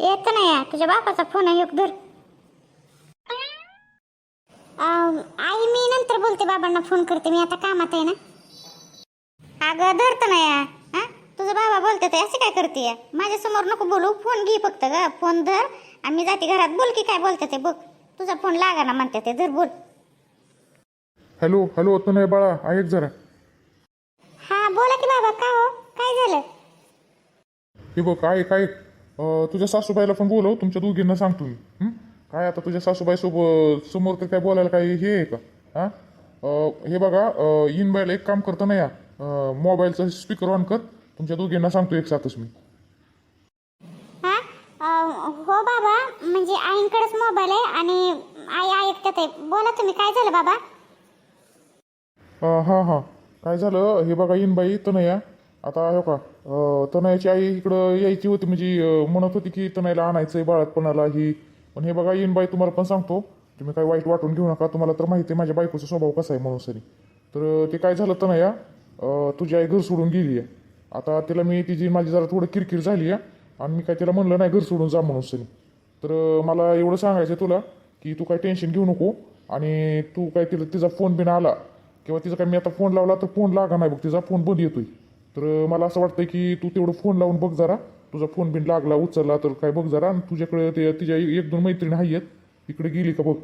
येत नाही आहे. तुझ्या बापाचा फोन आहे एक धर. अं, आई मी नंतर बोलते बाबांना फोन करते. मी आता कामात आहे ना. अगं धरत नाही आहे. हा? तुझा बाबा बोलते ते असे काय करते? माझ्यासमोर नको बोलू. फोन घे फक्त ग. फोन धर. आणि मी जाते घरात. बोल की काय बोलते ते बघ. तुझा फोन लागा ना म्हणते ते. धर बोल. हॅलो हॅलो तनय बाळा. ऐक जरा. हा बोला की बाबा. का हो? काय झालं? हे बघ काय काय अं, तुझ्या सासूबाईला पण बोलव तुमच्या दोघींना सांगतो मी. हं? काय आता तुझ्या सासूबाई सोबत समोर तर काय बोलायला काही हे आहे का? हा? हे बघा अं, इनबाईला एक काम करतो ना या. मोबाईलचा स्पीकर ऑन कर तुमच्या दोघींना सांगतो एक साथच मी. हा? अं, हो बाबा म्हणजे आईंकडेच मोबाईल आहे आणि आई ऐकतात आहे. बोला तुम्ही काय झालं बाबा? अं, हां हां. काय झालं? हे बघा इनबाई तनया आता हो का तनयाची आई इकडं यायची होती म्हणजे म्हणत होती की तनयाला आहे बाळातपणाला ही. पण हे बघा येईन बाई तुम्हाला पण सांगतो. तुम्ही काय वाईट वाटून घेऊ नका तुम्हाला तर माहिती आहे माझ्या बायकोचा स्वभाव कसा आहे म्हणून सरी. तर ते काय झालं तनया तुझी आई घर सोडून गेली आहे. आता तिला मी तिची माझी जरा थोडं किरकिर झाली आहे आणि मी काय तिला म्हणलं नाही घर सोडून जा म्हणून सरी. तर मला एवढं सांगायचं आहे तुला की तू काय टेन्शन घेऊ नको आणि तू काय तिला तिचा फोन बिन आला किंवा तिचा काय मी आता फोन लावला तर फोन लागा नाही बघ तिचा फोन बंद येतोय. तर मला असं वाटतंय की तू तेवढं फोन लावून बघ जरा. तुझा फोन बिन लागला उचलला तर काय बघ जरा. आणि तुझ्याकडे ते तिच्या एक दोन मैत्रिणी आहेत तिकडे गेली का बघ.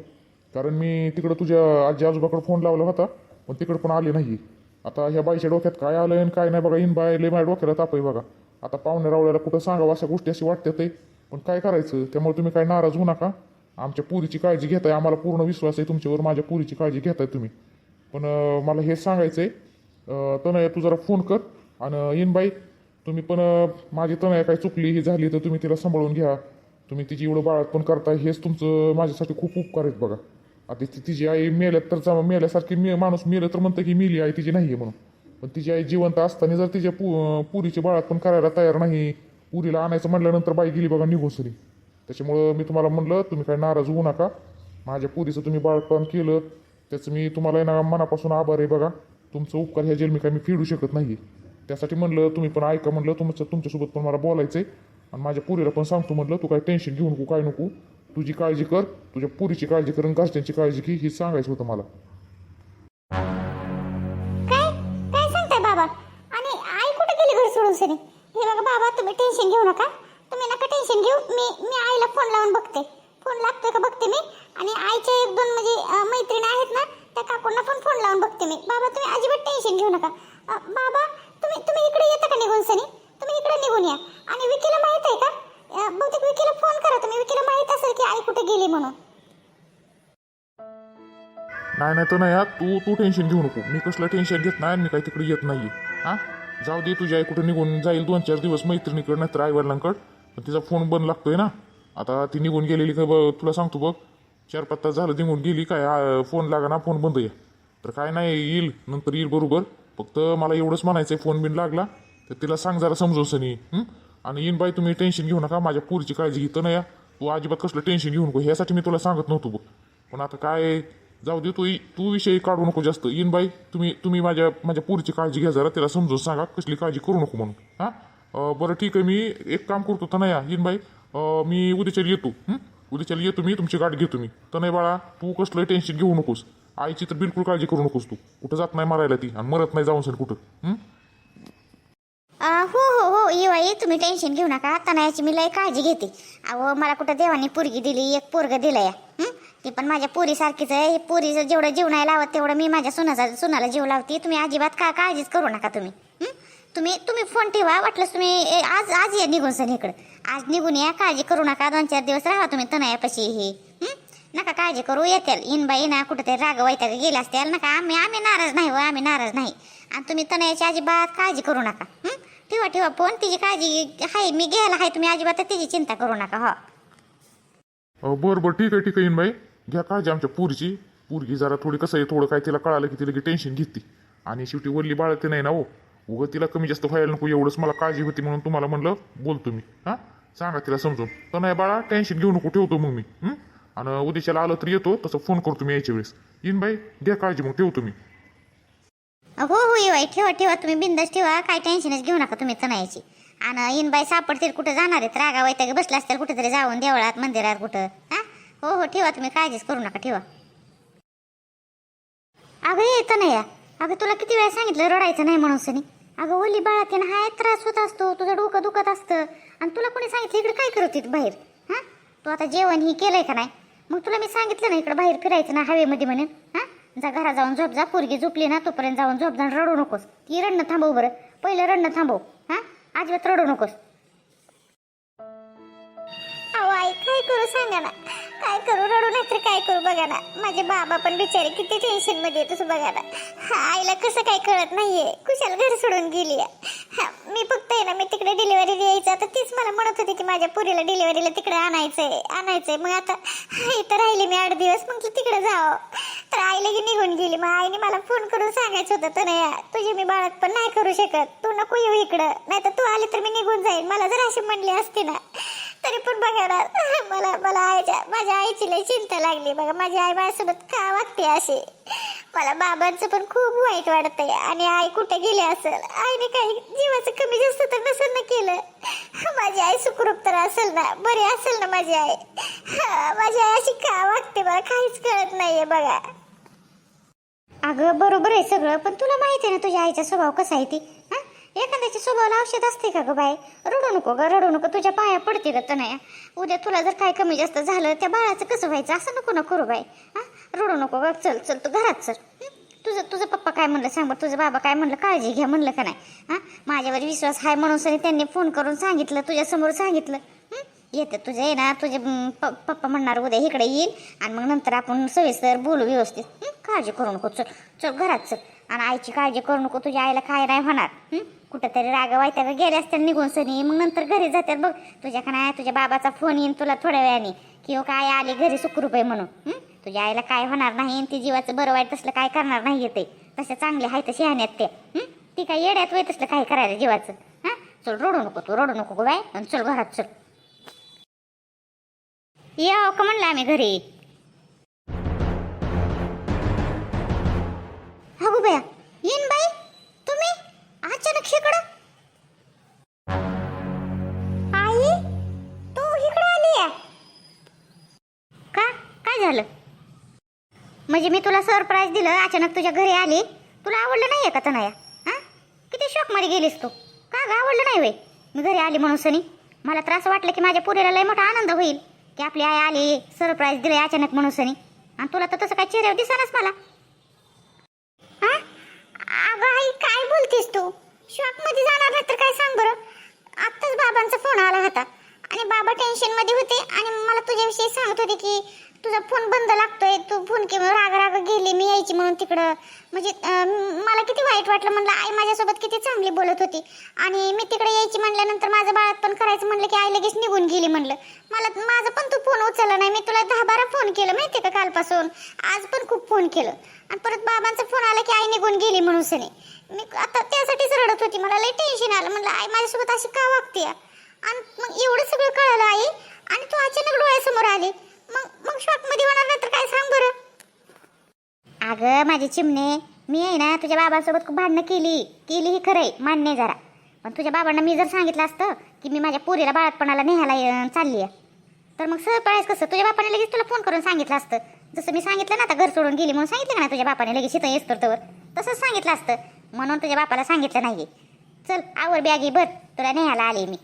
कारण मी तिकडं तुझ्या आजी आजोबाकडे फोन लावला होता पण तिकडे पण आले नाही आता ह्या बाईच्या डोक्यात काय आलं आणि काय नाही बघा. इन बाय लय माझ्या डोक्याला ताप आहे बघा. आता पाहुणे रावळ्याला कुठं सांगावं अशा गोष्टी अशी वाटतात आहे. पण काय करायचं? त्यामुळे तुम्ही काय नाराज होऊ नका. आमच्या पुरीची काळजी घेताय. आम्हाला पूर्ण विश्वास आहे तुमच्यावर. माझ्या पुरीची काळजी घेताय तुम्ही. पण मला हे सांगायचं आहे तनया तू जरा फोन कर. आणि येईन बाई तुम्ही पण माझी तनया काय चुकली ही झाली तर तुम्ही तिला सांभाळून घ्या. तुम्ही तिची एवढं बाळात करताय हेच तुमचं माझ्यासाठी खूप उपकार आहेत बघा. आता ती तिची आई मेल्यात तर मेल्यासारखी मे माणूस मेलं तर म्हणतं की मेली आई तिची नाही आहे म्हणून. पण तिची आई जिवंत असताना जर तिच्या पु पुरीचे बाळातपण करायला तयार नाही पुरीला आणायचं म्हटल्यानंतर बाई गेली बघा निघोसरी. त्याच्यामुळं मी तुम्हाला म्हणलं तुम्ही काय नाराज होऊ नका. माझ्या पुरीचं तुम्ही बाळपण केलं त्याचं मी तुम्हाला ना मनापासून आभार आहे बघा. तुमचं उपकार ह्या जेल मी काय मी फेडू शकत नाही त्यासाठी म्हणलं तुम्ही पण ऐका म्हणलं तुमचं तुमच्यासोबत पण मला बोलायचं आहे आणि माझ्या पुरीला पण सांगतो म्हटलं तू काय टेन्शन घेऊ नको काय नको. तुझी काळजी कर तुझ्या पुरीची काळजी कर आणि घरच्यांची काळजी घे हे सांगायचं होतं मला. काय काय सांगताय बाबा? आणि आई कुठे गेली घर सोडून सरी हे बघा बाबा तुम्ही टेन्शन घेऊ नका. तुम्ही नका टेन्शन घेऊ. मी मी आईला फोन लावून बघते. फोन लागतोय का बघते मी. आणि आईच्या एक दोन म्हणजे अं, मैत्रिणी आहेत ना त्या काकूंना पण फोन लावून बघते मी. बाबा तुम्ही अजिबात टेन्शन घेऊ नका. अं, बाबा तुम्ही तुम्ही इकडे येता का निघून सनी? तुम्ही इकडे निघून या. आणि विकीला माहीत आहे का? बहुतेक विकीला फोन करा तुम्ही. विकीला माहीत असेल की आई कुठे गेली म्हणून. नाही नाही तर नाही हा तू तू टेन्शन घेऊ नको. मी कसलं टेन्शन घेत नाही मी काही तिकडे येत नाही हां? जाऊ दे तुझी आई कुठे निघून जाईल दोन चार दिवस मैत्रिणीकडे नाहीतर आई आईवडिलांकडं तिचा फोन बंद लागतोय ना. आता ती निघून गेलेली का बघ तुला सांगतो बघ. चार पाच तास झालं निघून गेली काय फोन लागा ना फोन बंद आहे. तर काय नाही येईल. नंतर येईल बरोबर. फक्त मला एवढंच म्हणायचं आहे फोन बिन लागला तर तिला सांग जरा समजून सनी आणि येईन बाई तुम्ही टेन्शन घेऊ नका माझ्या पुरीची काळजी घेतं या तू अजिबात कसलं टेन्शन घेऊ नको ह्यासाठी मी तुला सांगत नव्हतो बघ. पण आता काय जाऊ दे तू तू विषय काढू नको जास्त. येईन बाई तुम्ही तुम्ही माझ्या माझ्या पुरीची काळजी घ्या जरा तिला समजून सांगा कसली काळजी करू नको म्हणून. हां? बरं ठीक आहे मी एक काम करतो तनया येईन बाई. मी उद्याच्याला येतो उद्याच्याला येतो मी तुमची गाठ घेतो मी. तनय बाळा तू कसलं टेन्शन घेऊ नकोस. आईची तर बिलकुल काळजी करू नकोस तू. कुठं जात नाही मारायला ती आणि मरत नाही जाऊन सर कुठं. हं? आ, हो हो हो येवा ये तुम्ही टेन्शन घेऊ नका. तनयाची मी लय काळजी घेते. अहो मला कुठं देवानी पोरगी दिली एक पोरग दिलंय. हं? ती पण माझ्या पोरीसारखीच आहे. हे पोरीचं जेवढं जीव नाही लावत तेवढं मी माझ्या सुनाचा सुनाला जीव लावते. तुम्ही अजिबात का काळजीच करू नका तुम्ही. हं? तुम्ही तुम्ही फोन ठेवा. वाटलंच तुम्ही ए, आज आज या निघून सर इकडं. आज निघून या. काळजी करू नका. दोन चार दिवस राहा तुम्ही. तनयापाशी हे. नका काळजी करू येतील. इन बाई ना कुठं राग वैताग गेला असतील नका आम्ही आम्ही नाराज नाही व आम्ही नाराज नाही. आणि तुम्ही तनयाची अजिबात काळजी करू नका. ठेवा ठेवा फोन. तिची काळजी आहे मी घ्यायला आहे तुम्ही अजिबात तिची चिंता करू नका हो. अं, बरं बरं. ठीक आहे ठीक आहे येईन बाई. घ्या काळजी आमच्या पूरची. पूरगी जरा थोडी कसं आहे थोडं काय तिला कळालं की तिला की टेन्शन घेते. आणि शेवटी वल्ली बाळते नाही ना हो. उगं तिला कमी जास्त व्हायला नको एवढंच मला काळजी होती म्हणून तुम्हाला म्हणलं बोलतो मी. हां? सांगा तिला समजून. तर नाही बाळा टेन्शन घेऊ नको ठेवतो मग मी. हं? आणि उद्याच्याला आलं तर येतो तसं फोन करतो मी यायच्या वेळेस. येईन बाई घ्या काळजी मग ठेवतो मी. हो हो ये बाई ठेवा ठेवा तुम्ही बिंदास ठेवा काय टेन्शनच घेऊ नका तुम्ही तनयाची आणि इनबाई सापडतील कुठं जाणार आहेत? रागा वैतागे बसला असतील कुठेतरी जाऊन देवळात मंदिरात कुठं? हा? हो हो ठेवा तुम्ही काळजीच करू नका ठेवा. अगं येतं नाही या अगं तुला किती वेळा सांगितलं रडायचं नाही म्हणून सनी. अगं ओली बाळात हा त्रास होत असतो तुझं डोकं दुखत असतं. आणि तुला कोणी सांगितलं इकडे काय करत बाहेर? हा? तू आता जेवण ही केलंय का नाही? मग तुला मी सांगितलं ना इकडं बाहेर फिरायचं ना हवेमध्ये म्हणून हां? जा घरा जाऊन झोप जा पोरगी झोपली ना तोपर्यंत जाऊन झोप जा रडू नकोस. ती रडणं थांबव बरं. पहिलं रडणं थांबव. हां? अजिबात रडू नकोस. अहो आई काय करू सांगा ना. काय करू? रडू नाही तर काय करू? बघा ना. माझे बाबा पण बिचारे किती टेन्शनमध्ये येतोस तसं बघा ना. हा, आईला कसं काय कळत नाहीये. कुशाल घर सोडून गेली हा, मी फक्त आहे ना मी तिकडे डिलिव्हरी द्यायचं. तर तीच मला म्हणत होती की माझ्या पुरीला डिलिव्हरीला तिकडे आणायचंय आणायचंय. मग आता हा, इथं राहिले मी आठ दिवस. मग तिकडे जावं. तर आईला लगी निघून गेली. मग आईने मला फोन करून सांगायचं होतं तर नाही तुझी मी बाळात पण नाही करू शकत. तू नको येऊ इकडं. नाही तर तू आली तर मी निघून जाईन. मला जर अशी म्हणली असती ना तरी पण बघा ना मला मला आईच्या माझ्या आईची लई चिंता लागली बघा. माझी आई माझ्यासोबत का वागते अशी? मला बाबांचं पण खूप वाईट वाटतंय. आणि आई कुठे गेली असेल? आईने काही जीवाचं कमी जास्त तर नसेल ना केलं. माझी आई सुखरूप तर असेल ना? बरी असेल ना माझी आई? माझी आई अशी का वागते मला काहीच कळत नाहीये बघा. अगं बरोबर आहे सगळं. पण तुला माहिती आहे ना तुझ्या आईचा स्वभाव कसा आहे ती? एखाद्याच्या स्वभावाला औषध असते का ग बाय रडू नको ग रडू नको. तुझ्या पाया पडते ग तनया उद्या तुला जर काय कमी जास्त झालं त्या बाळाचं कसं व्हायचं? असं नको ना करू बाई. हां? रडू नको ग. चल चल तू घरात चल. तुझं तुझं पप्पा काय म्हणलं सांग बरं. तुझं बाबा काय म्हणलं? काळजी घ्या म्हणलं का नाही? हां? माझ्यावर विश्वास आहे म्हणून सनी त्यांनी फोन करून सांगितलं तुझ्यासमोर सांगितलं. येतं येते आहे ना. तुझे प- पप्पा म्हणणार उद्या इकडे येईल आणि मग नंतर आपण सविस्तर बोलू व्यवस्थित. काळजी करू नको. चल चल घरात चल. आणि आईची काळजी करू नको. तुझ्या आईला काय नाही होणार. कुठंतरी रागवायत्या गेले असतील निघून सनी. मग नंतर घरी जातात बघ. तुझ्याकडे का तुझ्या बाबाचा फोन येईन तुला थोड्या वेळाने. की हो काय आले घरी सुखरूप आहे म्हणून. तुझ्या आईला काय होणार नाही ती जीवाचं बरं वाईट तसलं काय करणार नाही ते. तसे चांगले आहे तसे शहाण्यात ते. ती काय येड्यात वय तसलं काय करायला जीवाचं. हां? चल रडू नको तू रडू नको गो बाय आणि चल घरात चल. या का म्हणलं आम्ही घरी. अचानक शिकडं आई तू इकडे आली आहे. का? काय झालं? म्हणजे मी तुला सरप्राईज दिलं अचानक तुझ्या घरी आली. तुला आवडलं नाहीये का तनाया? हा? किती शॉकमध्ये गेलीस तू. का गं आवडलं नाही वे मी घरी आली म्हणून सनी. मला त्रास वाटलं की माझ्या पुरीला लय मोठा आनंद होईल. की आपली आई आली सरप्राईज दिले अचानक म्हणून सनी. आणि तुला तर तसं काय चेहऱ्यावर दिसानच मला. हा? अगं आई काय बोलतेस तू? शॉपमध्ये जाणार तर काय सांग बरं? आत्ताच बाबांचा फोन आला होता. आणि बाबा टेन्शनमध्ये होते आणि मला तुझ्याविषयी सांगत होते की तुझा फोन बंद लागतोय तू फोन किंवा राग राग गेली मी यायची म्हणून तिकडं. म्हणजे मला किती वाईट वाटलं म्हणलं आई माझ्यासोबत किती चांगली बोलत होती. आणि मी तिकडे यायची म्हणल्यानंतर माझं बाळात पण करायचं म्हणलं की आई लगेच निघून गेली म्हणलं. मला माझं पण तू फोन उचलला नाही मी तुला दहा फोन केलं माहितीये का कालपासून? आज पण खूप फोन केलं. आणि परत बाबांचा फोन आला की आई निघून गेली म्हणून सने. मी आता त्यासाठीच रडत होती. मला लई टेन्शन आलं. म्हणलं आई माझ्यासोबत अशी का वागते आणि मग एवढं सगळं कळालं आई. आणि तू अचानक डोळ्यासमोर आली. मग मग शॉकमध्ये होणार नाही तर काय सांग बरं? अगं माझे चिमणे मी आहे ना तुझ्या बाबांसोबत खूप भांडणं केली. केली ही खरंय मान्य जरा. पण तुझ्या बाबांना मी जर सांगितलं असतं की मी माझ्या पोरीला बाळातपणाला नेहायला चालली आहे तर मग सरप्राईज कसं? तुझ्या बापाने लगेच तुला फोन करून सांगितलं असतं. जसं मी सांगितलं ना आता घर सोडून गेली म्हणून सांगितलं ना तुझ्या बापाने लगेच इथं येस तर तसंच सांगितलं असतं. म्हणून तुझ्या बापाला सांगितलं नाही चल आवर बॅगी भर. तुला न्यायला आले मी.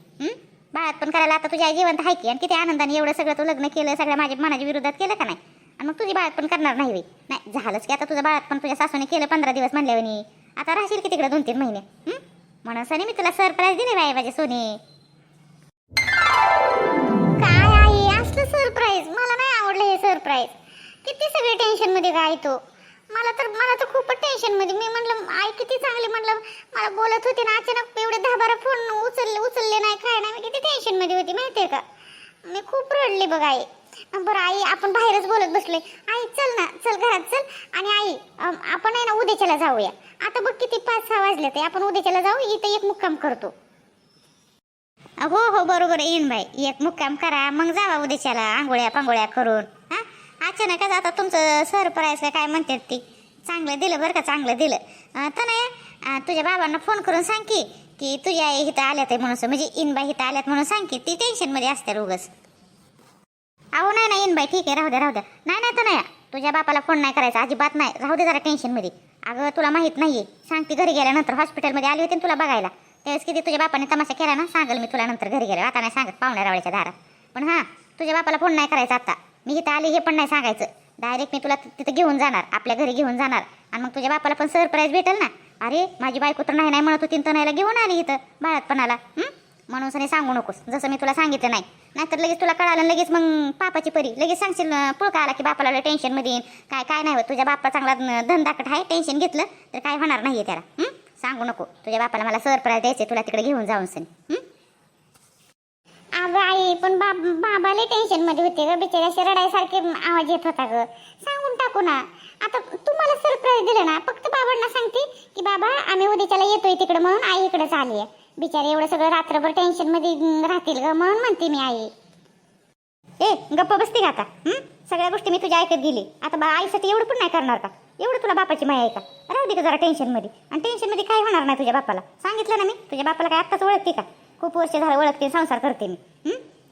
बाळात पण करायला आता तुझ्या आई जिवंत आहे की? आणि किती आनंदाने एवढं सगळं तू लग्न केलं सगळ्या माझ्या मनाच्या विरोधात केलं का नाही? आणि मग तुझी बाळात पण करणार नाही बे. नाही झालंच की आता तुझं बाळात पण तुझ्या सासूने केलं पंधरा दिवस म्हणल्यावर आता राहशील की तिकडे दोन तीन महिने. म्हणून सनी मी तुला सरप्राईज दिले बाय माझे सोने. सरप्राईज मला नाही आवडलं हे सरप्राईज किती सगळे टेन्शनमध्ये काय तो. मला तर मला तर खूपच टेन्शनमध्ये मी म्हणलं आई किती चांगली म्हणलं मला बोलत होती ना अचानक एवढे दहा बारा फोन उचलले उचलले नाही काय नाही. मी किती टेन्शनमध्ये होती होती माहितीये का? मी खूप रडली बघ आई. बरं आई आपण बाहेरच बोलत बसले आई चल ना चल घरात चल. आणि आई आपण आहे ना उद्याच्याला जाऊया. आता बघ किती पाच सहा वाजले ते आपण उद्याच्याला जाऊ इथं एक मुक्काम करतो. हो हो बरोबर आहे, येईन बाई. एक मुक्काम करा मग जावा उद्याच्याला आंघोळ्या पांघोळ्या करून. हा? अचानकच आता तुमचं सरप्राईज काय म्हणतात ती? चांगलं दिलं बरं का चांगलं दिलं. तर नाही तुझ्या बाबांना फोन करून सांग की की तुझ्या आई इथं आल्यात आहे म्हणून म्हणजे इनबाई इथं आल्यात म्हणून सांग की ती टेन्शनमध्ये असते उगस अहो नाही नाही इनबाई ठीक आहे राहू द्या राहू द्या. नाही नाही तर नाही तुझ्या बापाला फोन नाही करायचा अजिबात नाही. राहू दे जरा टेन्शनमध्ये अगं तुला माहीत नाही आहे सांगते घरी गेल्यानंतर हॉस्पिटलमध्ये आली होती तुला बघायला. त्यावेळेस किती? तुझ्या बापाने तमाशा केला ना? सांगेल मी तुला नंतर घरी गेलो आता नाही सांगत पाहुण्या रावळीच्या दारात. पण हां तुझ्या बापाला फोन नाही करायचा आता. मी इथं आली हे पण नाही सांगायचं. डायरेक्ट मी तुला तिथं घेऊन जाणार आपल्या घरी घेऊन जाणार. आणि मग तुझ्या बापाला पण सरप्राईज भेटेल ना? अरे माझी बायको तर नाही नाही म्हणत होती तर नाहीला घेऊन आली इथं बाळातपणाला. म्हणून सनी सांगू नकोस. जसं मी तुला सांगितलं नाही. नाहीतर लगेच तुला कळालं लगेच मग पापाची परी लगेच सांगशील अं, पुळका आला की बापाला टेन्शनमध्ये येईन. काय काय नाही होत. तुझ्या बापा चांगला धंदाकट आहे टेन्शन घेतलं तर काय होणार नाहीये त्याला. हं? सांगू नको. तुझ्या बापाला मला सरप्राईज द्यायचे तुला तिकडे घेऊन जाऊन सनी. अगं आई पण बाब बाबाला टेन्शनमध्ये होते ग. बिचारी असे रडायसारखे आवाज येत होता ग. सांगून टाकू ना. आता तुम्हाला सरप्राईज दिलं ना. फक्त बाबांना सांगते की बाबा आम्ही उद्याच्याला येतोय तिकडे म्हणून आई इकडे आली आहे. बिचारी एवढं सगळं रात्रभर टेन्शनमध्ये राहतील ग म्हणून म्हणते मी आई. ए गप्प बसते का आता? सगळ्या गोष्टी मी तुझ्या ऐकत गेली. आता बा आईसाठी एवढं पण नाही करणार का? एवढं तुला बापाची माया आहे का? राहू दे का जरा टेन्शनमध्ये आणि टेन्शनमध्ये काय होणार नाही तुझ्या बापाला? सांगितलं ना मी? तुझ्या बापाला काय आत्ताच ओळखते का? खूप वर्ष झालं ओळखते संसार करते मी.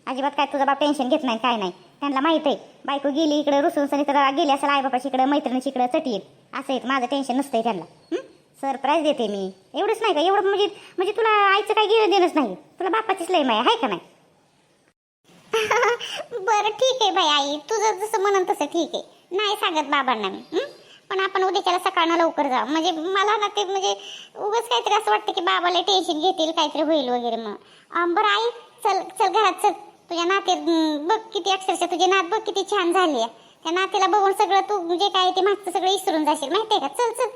अजिबात काय तुझा बाप टेन्शन घेत नाही काय नाही. त्यांना माहीत आहे. बायको गेली इकडे रुसून सनी तर गेली असेल आई बापाची इकडं मैत्रिणीची इकडं चटी येईल असं येत माझं टेन्शन नसतंय त्यांना. सरप्राईज देते मी. एवढंच नाही का? एवढं म्हणजे म्हणजे तुला आईचं काही घेणं देणंच नाही. तुला बापाचीच लय माय आहे का नाही? बरं ठीक आहे बाई आई. तुझं जसं म्हणन तसं ठीक आहे. नाही सांगत बाबांना मी. पण आपण उद्याच्याला सकाळनं लवकर जाऊ. म्हणजे मला ना ते म्हणजे उगाच काहीतरी असं वाटतं की बाबाला टेन्शन घेतील काहीतरी होईल वगैरे मग. बरं आई चल चल घरात चल. तुझ्या नाते बघ किती अक्षरशः तुझी नात बघ किती छान झाली आहे. त्या नातेला बघून सगळं तू जे काय ते मागचं सगळं विसरून जाशील माहितीये का? चल चल.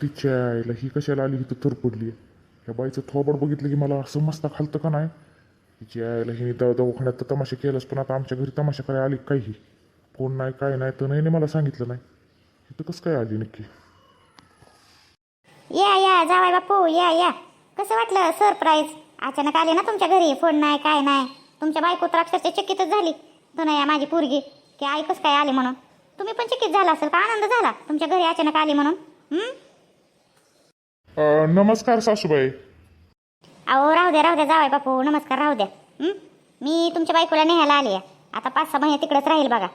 तिच्या आईला ही कशाला आली? इथं तर पडली या बाईचं थोबड बघितलं की मला असं मस्त खालतं का नाही? तिच्या आईला हिने दवाखान्यात तर तमाशा केलाच पण आता आमच्या घरी तमाशा करायला आली काही? फोन नाही काय नाही तर नाही मला सांगितलं नाही. इथं कसं काय आली नक्की? या या जावाय बापू या या. कसं वाटलं सरप्राईज अचानक आले ना तुमच्या घरी? फोन नाही काय नाही? तुमच्या बायको तर अक्षरशः चकितच झाली. या माझी पोरगी. की आई कसं काय आली म्हणून? तुम्ही पण चकित झाला असेल का? आनंद झाला? तुमच्या घरी अचानक आली म्हणून? नमस्कार सासूबाई. अहो राहू द्या राहू द्या जावाय बापू. नमस्कार राहू द्या? मी तुमच्या बायकोला नेहायला आली आहे. आता पाच सहा महिने तिकडेच राहील बघा.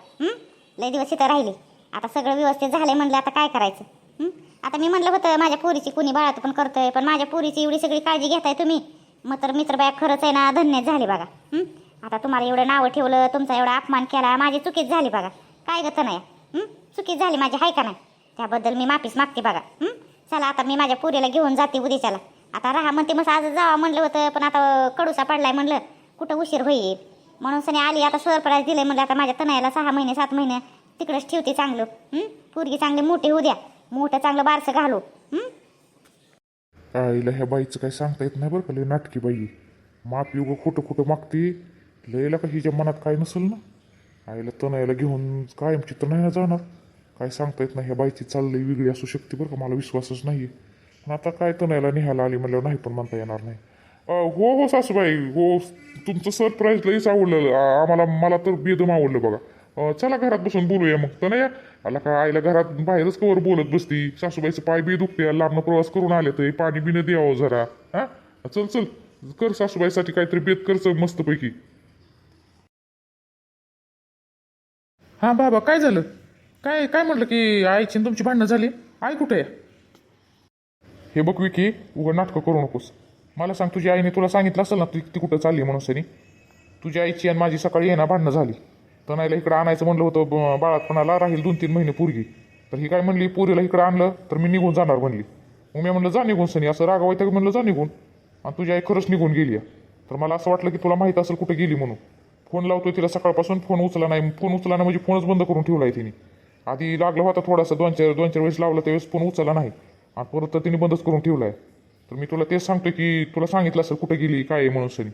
लय दिवस इथं राहिली. आता सगळं व्यवस्थित झालंय म्हणलं आता काय करायचं? आता मी म्हणलं होतं माझ्या पोरीची कुणी बाळात पण करतोय पण माझ्या पोरीची एवढी सगळी काळजी घेताय तुम्ही. मग तर मित्रबाया खरंच आहे ना धन्यच झाली बघा. आता तुम्हाला एवढं नावं ठेवलं तुमचा एवढा अपमान केला माझी चुकीच झाली बघा. काय गत नाही चुकीच झाली माझी हाय का नाही? त्याबद्दल मी माफीच मागते बघा. चला आता मी माझ्या पोरीला घेऊन जाते उद्याच्याला. आता राहा म्हणते मग आज जावा म्हणलं होतं पण आता कडूसा पडलाय म्हणलं. कुठं उशीर होईल? म्हणून सनी आली आता सरप्राईज दिले म्हणजे आता माझ्या तनयाला सहा महिने सात महिने तिकडंच ठेवते चांगलं. पोरगी चांगली मोठी होऊ द्या. मोठं चांगलं बारसं घालू. हं? आईला ह्या बाईचं काही सांगता येत नाही बरं का लय नाटकी बाई. माप युग खोटं खोटं मागती. लयला का हिच्या मनात काय नसेल ना? आईला तनयाला घेऊन कायम चित्र नाही ना जाणार. काय सांगता येत नाही ह्या बाईची चाललंय वेगळी असू शकते बरं का मला विश्वासच नाही पण आता काय तनयाला निहायला आली म्हणल्यावर नाही पण म्हणता येणार नाही. हो हो सासूबाई हो. तुमचं सरप्राईज लईच आवडलं. आ- आम्हाला मला तर बेदम आवडलं बघा. अं, चला घरात बसून बोलूया मग. तर नाही आला का? आईला घरात बाहेरच कवर बोलत बसती. सासूबाईचं पाय बी दुखते. लांबनं प्रवास करून आले तर पाणी बिनं द्यावं जरा. हा? चल चल. कर सासूबाईसाठी काहीतरी बेत करच मस्तपैकी. हां बाबा काय झालं? काय काय म्हटलं की आईची आणि तुमची भांडणं झाली? आई कुठे आहे? हे बघ विकी उघड नाटकं करू नकोस. मला सांग तुझ्या आईने तुला सांगितलं असेल ना ती ती कुठं चालली म्हणून सनी? तुझ्या आईची आणि माझी सकाळी येणं ना भांडणं झाली. तनाईला इकडं आणायचं म्हणलं होतं ब- बाळातपणाला राहील दोन तीन महिने पूर्वी तर ही काय म्हणली पुरीला इकडं आणलं तर मी निघून जाणार म्हणली. मग मी म्हणलं जा निघून सनी असं रागावायचं म्हणलं जा निघून. आणि तुझी आई खरंच निघून गेली आहे. तर मला असं वाटलं की तुला माहीत असेल कुठे गेली म्हणून. फोन लावतोय तिला सकाळपासून फोन उचला नाही. फोन उचला नाही म्हणजे फोनच बंद करून ठेवला आहे तिने. आधी लागला होता थोडासा दोन चार दोन चार वेळेस लावला त्यावेळेस फोन उचला नाही. आणि परत तर तिने बंदच करून ठेवला आहे तर मी तुला तेच सांगतो की तुला सांगितलं असेल कुठे गेली काय आहे म्हणून सनी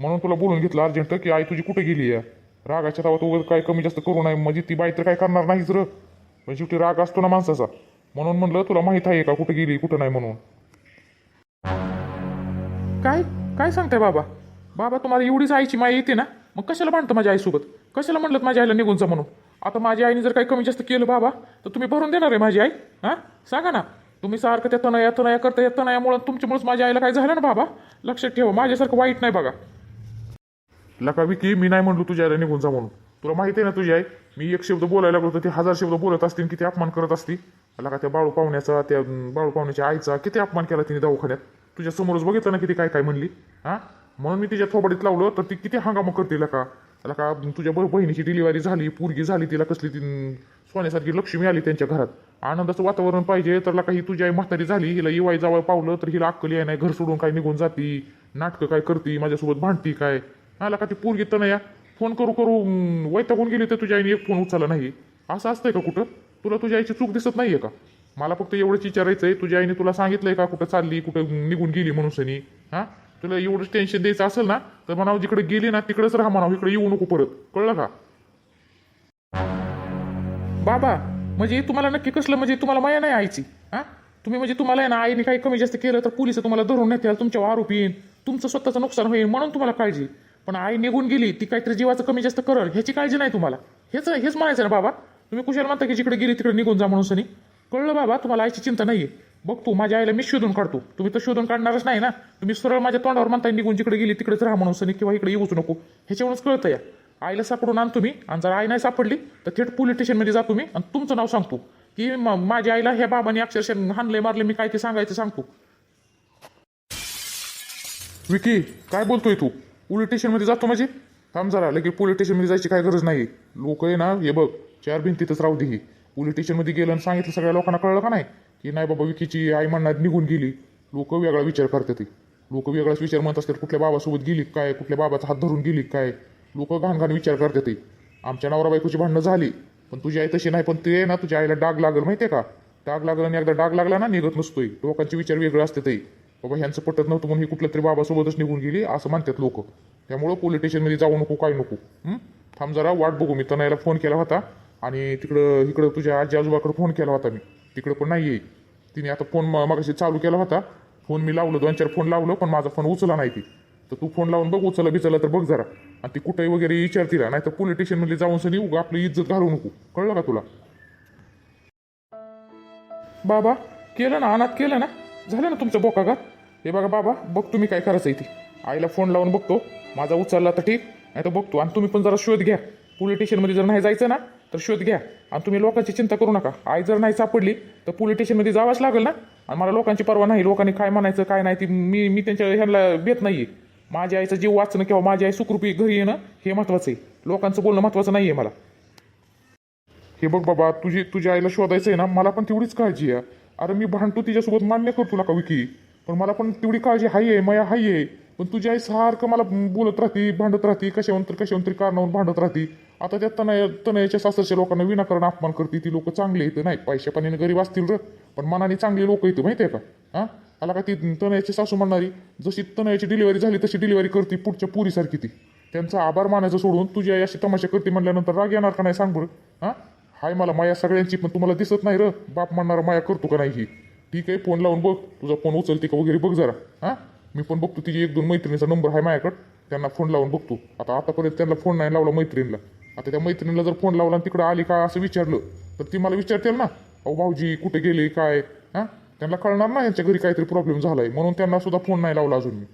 म्हणून तुला बोलून घेतलं अर्जंट की आई तुझी कुठे गेली आहे? रागाच्या तावात वगैरे काय कमी जास्त करू नये म्हणजे ती बाई तर काय करणार नाहीच र. पण शेवटी राग असतो ना माणसाचा. म्हणून म्हणलं तुला माहीत आहे का कुठे गेली कुठं नाही म्हणून? काय काय सांगताय बाबा? बाबा तुम्हाला एवढीच आईची माय येते ना? मग कशाला भांडतं माझ्या आईसोबत? कशाला म्हणलं माझ्या आईला निघून जा म्हणून? आता माझ्या आईने जर काही कमी जास्त केलं बाबा तर तुम्ही भरून देणार आहे माझी आई हां? सांगा ना. तुम्ही सारखं त्या तनया तनया करता या तनयामुळं तुमच्यामुळेच माझ्या आईला काय झालं ना बाबा? लक्षात ठेवा माझ्यासारखं वाईट नाही बघा. लका विकी मी नाही म्हणलो तुझ्या आईला निघून जा म्हणून. तुला माहिती आहे ना तुझी आई? मी एक शब्द बोलायला लागलो तर ती हजार शब्द बोलत असतील किती अपमान करत असती. लका त्या बाळू पाहुण्याचा त्या बाळू पाहुण्याच्या आईचा किती अपमान केला तिने दवाखान्यात? तुझ्या समोरच बघितलं ना किती काय काय म्हणली हा? म्हणून मी तिच्या थोबाडीत लावलं तर ती किती हंगामा करते लका. लका तुझ्या बहिणीची डिलिव्हरी झाली पोरगी झाली तिला कसली ती सोन्यासारखी लक्ष्मी आली त्यांच्या घरात. आनंदाचं वातावरण पाहिजे तर काही तुझी आई म्हातारी झाली हिला इवाय जावं पावलं तर हिला अक्कल आहे नाही घर सोडून काय निघून जाती नाटकं काय करती माझ्यासोबत भांडती काय? मला का ती पोरगी तर नाही फोन करू करू वैतागून गेली तर तुझ्या आईने एक फोन उचलला नाही. असं असतंय का कुठं? तुला तुझ्या आईची चूक दिसत नाहीये का? मला फक्त एवढंच विचारायचंय तुझ्या आईने तुला सांगितलंय का कुठं चालली कुठं निघून गेली म्हणून सनी? हा? तुला एवढंच टेन्शन द्यायचं असेल ना तर म्हणावं जिकडे गेली ना तिकडेच राहा म्हणावं इकडे येऊ नको परत. कळलं का? बाबा म्हणजे तुम्हाला नक्की कसलं म्हणजे तुम्हाला माया नाही आईची. हा? तुम्ही म्हणजे तुम्हाला आहे ना आईने काही कमी जास्त केलं तर पोलीस तुम्हाला धरून नेतील तुमच्यावर आरोप येईन. तुमचं स्वतःचं नुकसान होईल म्हणून तुम्हाला काळजी. पण आई निघून गेली ती काहीतरी जीवाचं कमी जास्त करल ह्याची काळजी नाही तुम्हाला. हेच हेच म्हणायचं ना बाबा. तुम्ही कुशल म्हणता की जिकडे गेली तिकडे निघून जा म्हणून सनी. कळलं बाबा तुम्हाला आईची चिंता नाही आहे बघतो माझ्या आईला मी शोधून काढतो. तुम्ही तर शोधून काढणारच नाही ना. तुम्ही सरळ माझ्या तोंडावर म्हणताय निघून जिकडे गेली तिकडेच राहा म्हणून सनी किंवा इकडे येऊच नको. ह्याच्यावरूनच कळतं या. आईला सापडून आणतो मी आणि जर आई नाही सापडली तर थेट पोलीस स्टेशनमध्ये जातो मी आणि तुमचं नाव सांगतो. की माझ्या आईला ह्या बाबाने अक्षरशः हाणले मारले मी काय ते सांगायचं सांगतो. विकी काय बोलतोय तू? पोलीस स्टेशनमध्ये जातो म्हणजे? थांब जरा लगेच पोलीस स्टेशनमध्ये जायची काय गरज नाही लोक आहे ना हे बघ चार भिंतीतच राहू दे ही. पोलीस स्टेशनमध्ये गेलं आणि सांगितलं सगळ्या लोकांना कळलं का नाही? की नाही बाबा विकीची आई म्हणणार निघून गेली. लोक वेगळा विचार करतात ते. लोक वेगळाच विचार म्हणत असतात कुठल्या बाबासोबत गेली काय? कुठल्या बाबाचा हात धरून गेली काय? लोक घाणघाण घाण विचार करतात ते. आमच्या नवरा बायकोची भांडणं झाली पण तुझी आई तशी नाही पण ते आहे ना तुझ्या आईला डाग लागल माहितीये का? डाग लागला आणि एकदा डाग लागला ना निघत नसतोय. लोकांचे विचार वेगळे असते ते. बाबा ह्यांचं पटत नव्हतं म्हणून ही कुठल्या तरी बाबासोबतच निघून गेली असं मानतात लोक. त्यामुळं पोलीस स्टेशनमध्ये जाऊ नको काय नको. थांब जरा वाट बघू. मी तनायला फोन केला होता आणि तिकडं इकडं तुझ्या आजी आजोबाकडे फोन केला होता मी. तिकडं पण नाही आहे तिने आता फोन मगाशी चालू केला होता. फोन मी लावलो दोन चार फोन लावलो पण माझा फोन उचला नाही ती. तर तू फोन लावून बघ उचला बिचला तर बघ जरा. आणि ती कुठे वगैरे विचारतील नाही तर पोलीस स्टेशनमध्ये जाऊन सनी उगा आपली इज्जत घालू नको. कळलं का तुला? बाबा केलं ना अनाथ केलं ना? झालं ना तुमचं बोकाघात? हे बघा बाबा बघ तुम्ही काय करायचं इथे. आईला फोन लावून बघतो. माझा उचलला तर ठीक नाही तर बघतो. आणि तुम्ही पण जरा शोध घ्या. पोलीस स्टेशनमध्ये जर नाही जायचं ना तर शोध घ्या. आणि तुम्ही लोकांची चिंता करू नका. आई जर नाही सापडली तर पोलीस स्टेशनमध्ये जावंच लागेल ना? आणि मला लोकांची परवा नाही लोकांनी काय म्हणायचं काय नाही ती मी मी त्यांच्या ह्यांना भेट नाही आहे माझ्या आईचं जीव वाचणं किंवा माझी आई सुखरूपी घरी येणं हे महत्त्वाचं आहे. लोकांचं बोलणं महत्त्वाचं नाही आहे मला. हे बघ बाबा तुझी तुझ्या आईला शोधायचं आहे ना मला पण तेवढीच काळजी आहे. अरे मी भांडतो तिच्यासोबत मान्य करतो ना का विकी. पण मला पण तेवढी काळजी हाय आहे मया हाय आहे. पण तुझी आई सारखं मला बोलत राहते भांडत राहते कशा तर कशावरून तरी कारणावरून भांडत राहते. आता त्या तनया तनयाच्या सासरच्या लोकांना विनाकारण अपमान करते ती लोक चांगले येतं नाही पैशा पाण्याने गरीब असतील र पण मनाने चांगली लोक येतं माहिती आहे का? हा? आला काय ती तनयाची सासू म्हणणारी जशी तनयाची डिलिव्हरी झाली तशी डिलिव्हरी करते पुढच्या पुरीसारखी ती. त्यांचा आभार मानायचं सोडून तुझी आई अशी तमाशा करते म्हणल्यानंतर राग येणार का नाही सांग बरं हां? हाय मला माया सगळ्यांची पण तुम्हाला दिसत नाही र बाप म्हणणारा माया करतो का नाही ही. ठीक आहे फोन लावून बघ तुझा फोन उचलते का वगैरे बघ जरा हां? मी पण बघतो तिची एक दोन मैत्रिणीचा नंबर आहे माझ्याकडं त्यांना फोन लावून बघतो. आता आतापर्यंत त्यांना फोन नाही लावला मैत्रिणीला. आता त्या मैत्रिणीला जर फोन लावला आणि तिकडं आली का असं विचारलं तर ती मला विचारतील ना अहो भाऊजी कुठे गेले काय? हां? त्यांना कळणार ना यांच्या घरी काहीतरी प्रॉब्लेम झालाय. म्हणून त्यांना सुद्धा फोन नाही लावला अजून मी.